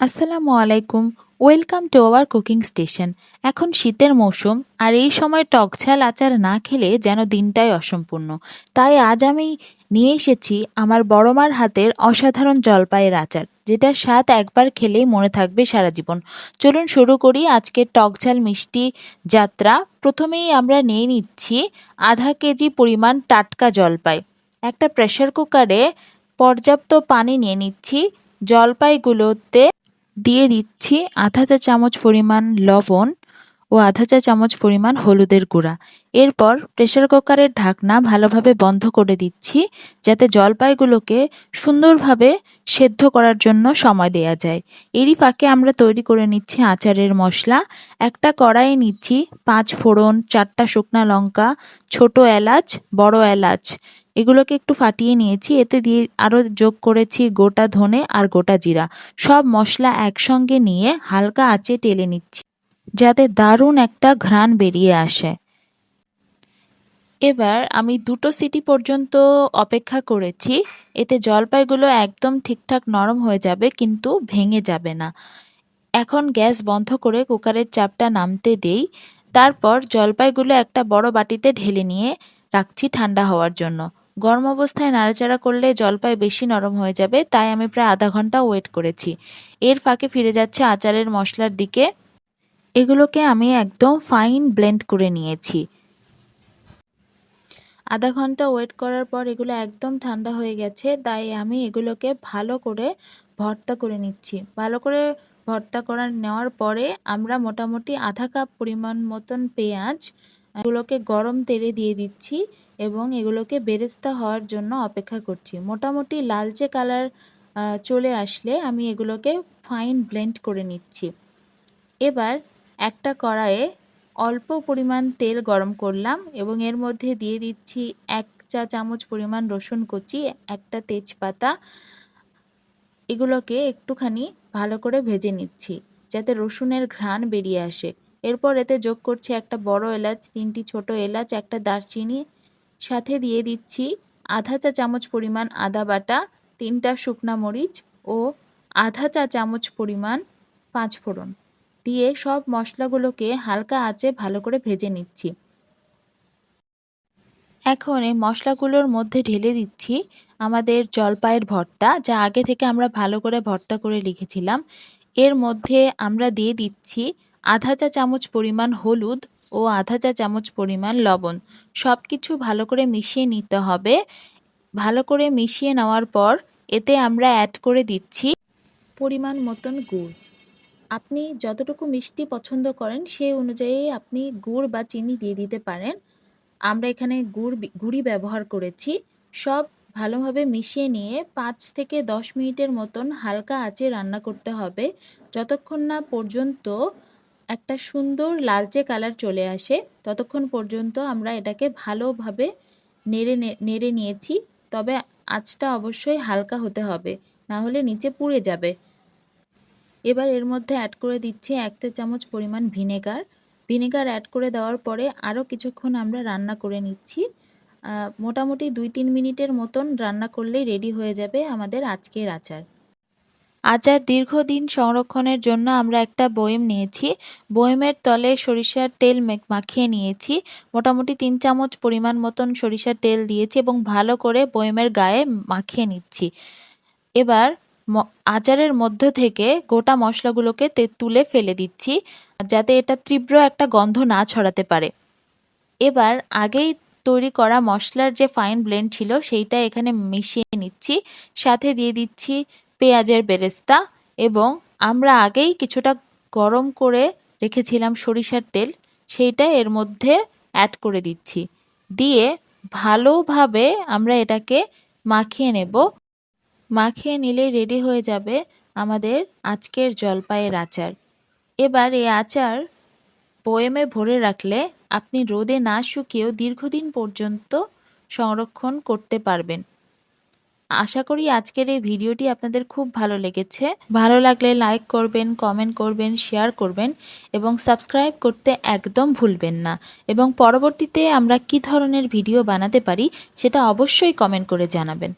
আসসালামু আলাইকুম। Welcome to our cooking station. এখন শীতের মৌসুম, আর এই সময় টক টকঝাল আচার না খেলে যেন দিনটাই অসম্পূর্ণ। তাই আজ আমি নিয়ে এসেছি আমার বড়মার হাতের অসাধারণ জলপাইয়ের আচার, যেটার স্বাদ একবার খেলেই মনে থাকবে সারা জীবন। চলুন শুরু করি আজকের টকঝাল মিষ্টি যাত্রা। প্রথমেই আমরা নিয়ে নিচ্ছি আধা কেজি পরিমাণ টাটকা জলপাই। একটা প্রেশার কুকারে পর্যাপ্ত পানি নিয়ে নিচ্ছি। জলপাইগুলোতে দিয়ে দিচ্ছি আধা চা চামচ পরিমাণ লবণ ও আধা চা চামচ পরিমাণ হলুদের গুঁড়া। এরপর প্রেশার কুকারের ঢাকনা ভালোভাবে বন্ধ করে দিচ্ছি যাতে জলপাইগুলোকে সুন্দরভাবে সেদ্ধ করার জন্য সময় দেয়া যায়। এরই ফাঁকে আমরা তৈরি করে নিচ্ছি আচারের মশলা। একটা কড়াইয়ে নিচ্ছি পাঁচ ফোড়ন, চারটা শুকনা লঙ্কা, ছোট এলাচ, বড় এলাচ। এগুলোকে একটু ফাটিয়ে নিয়েছি, এতে দিয়ে আরও যোগ করেছি গোটা ধনে আর গোটা জিরা। সব মশলা একসঙ্গে নিয়ে হালকা আঁচে টেলে নিচ্ছি, যাতে দারুণ একটা ঘ্রাণ বেরিয়ে আসে। এবার আমি দুটো সিটি পর্যন্ত অপেক্ষা করেছি, এতে জলপাইগুলো একদম ঠিকঠাক নরম হয়ে যাবে, কিন্তু ভেঙে যাবে না। এখন গ্যাস বন্ধ করে কুকারের চাপটা নামতে দেই, তারপর জলপাইগুলো একটা বড় বাটিতে ঢেলে নিয়ে রাখছি ঠান্ডা হওয়ার জন্য। গরম অবস্থায় নাড়াচাড়া করলে জলপাই বেশি নরম হয়ে যাবে, তাই আমি প্রায় আধা ঘণ্টা ওয়েট করেছি। এর ফাঁকে ফিরে যাচ্ছে আচারের মশলার দিকে। এগুলোকে আমি একদম ফাইন ব্লেন্ড করে নিয়েছি। আধা ঘণ্টা ওয়েট করার পর এগুলো একদম ঠান্ডা হয়ে গেছে, তাই আমি এগুলোকে ভালো করে ভর্তা করে নিচ্ছি। ভালো করে ভর্তা করা নেওয়ার পরে আমরা মোটামুটি আধা কাপ পরিমাণ মতন পেঁয়াজ, এগুলোকে গরম তেলে দিয়ে দিচ্ছি। এবং এগুলোকে বেরেস্তা হওয়ার জন্য অপেক্ষা করছি। মোটামুটি লালচে কালার চলে আসলে আমি এগুলোকে ফাইন ব্লেন্ড করে নিচ্ছি। এবার একটা কড়াইয়ে অল্প পরিমাণ তেল গরম করলাম এবং এর মধ্যে দিয়ে দিচ্ছি এক চা চামচ পরিমাণ রসুন কুচি, একটা তেজপাতা। এগুলোকে একটুখানি ভালো করে ভেজে নিচ্ছি যাতে রসুনের ঘ্রাণ বেরিয়ে আসে। এরপর এতে যোগ করছি একটা বড় এলাচ, তিনটি ছোট এলাচ, একটা দারচিনি সাথে দিয়ে দিচ্ছি আধা চা চামচ পরিমাণ আদা বাটা, তিনটা শুকনা মরিচ ও আধা চা চামচ পরিমাণ পাঁচ ফোড়ন। দিয়ে সব মশলাগুলোকে হালকা আঁচে ভালো করে ভেজে নিচ্ছি। এখন এই মশলাগুলোর মধ্যে ঢেলে দিচ্ছি আমাদের জলপাইয়ের ভর্তা, যা আগে থেকে আমরা ভালো করে ভর্তা করে লিখেছিলাম এর মধ্যে আমরা দিয়ে দিচ্ছি আধা চা চামচ পরিমাণ হলুদ ও আধা চা চামচ পরিমাণ লবণ। সব কিছু ভালো করে মিশিয়ে নিতে হবে। ভালো করে মিশিয়ে নেওয়ার পর এতে আমরা অ্যাড করে দিচ্ছি পরিমাণ মতন গুড়। আপনি যতটুকু মিষ্টি পছন্দ করেন সেই অনুযায়ী আপনি গুড় বা চিনি দিয়ে দিতে পারেন। আমরা এখানে গুড় গুড়ি ব্যবহার করেছি। সব ভালোভাবে মিশিয়ে নিয়ে পাঁচ থেকে দশ মিনিটের মতন হালকা আঁচে রান্না করতে হবে। যতক্ষণ না পর্যন্ত একটা সুন্দর লালচে কালার চলে আসে, ততক্ষণ পর্যন্ত আমরা এটাকে ভালোভাবে নেড়ে নেড়ে নিয়েছি। তবে আঁচটা অবশ্যই হালকা হতে হবে, না হলে নিচে পুড়ে যাবে। এবার এর মধ্যে অ্যাড করে দিচ্ছি এক চামচ পরিমাণ ভিনেগার ভিনেগার অ্যাড করে দেওয়ার পরে আরও কিছুক্ষণ আমরা রান্না করে নিচ্ছি। মোটামুটি দুই তিন মিনিটের মতন রান্না করলেই রেডি হয়ে যাবে আমাদের আজকের আচার। আচার দীর্ঘদিন সংরক্ষণের জন্য আমরা একটা বয়েম নিয়েছি। বয়েমের তলে সরিষার তেল মাখিয়ে নিয়েছি। মোটামুটি তিন চামচ পরিমাণ মতন সরিষার তেল দিয়েছি এবং ভালো করে বয়েমের গায়ে মাখিয়ে নিচ্ছি। এবার আচারের মধ্য থেকে গোটা মশলাগুলোকে তুলে ফেলে দিচ্ছি, যাতে এটা তীব্র একটা গন্ধ না ছড়াতে পারে। এবার আগেই তৈরি করা মশলার যে ফাইন ব্লেন্ড ছিল, সেইটা এখানে মিশিয়ে নিচ্ছি। সাথে দিয়ে দিচ্ছি পেঁয়াজের বেরেস্তা এবং আমরা আগেই কিছুটা গরম করে রেখেছিলাম সরিষার তেল, সেইটা এর মধ্যে অ্যাড করে দিচ্ছি। দিয়ে ভালোভাবে আমরা এটাকে মাখিয়ে নেব। মাখিয়ে নিলেই রেডি হয়ে যাবে আমাদের আজকের জলপাইয়ের আচার। এবার এই আচার বয়েমে ভরে রাখলে আপনি রোদে না শুকিয়েও দীর্ঘদিন পর্যন্ত সংরক্ষণ করতে পারবেন। আশা করি আজকের এই ভিডিওটি আপনাদের খুব ভালো লেগেছে। ভালো লাগলে লাইক করবেন কমেন্ট করবেন শেয়ার করবেন এবং সাবস্ক্রাইব করতে একদম ভুলবেন না। এবং পরবর্তীতে আমরা কি ধরনের ভিডিও বানাতে পারি সেটা অবশ্যই কমেন্ট করে জানাবেন।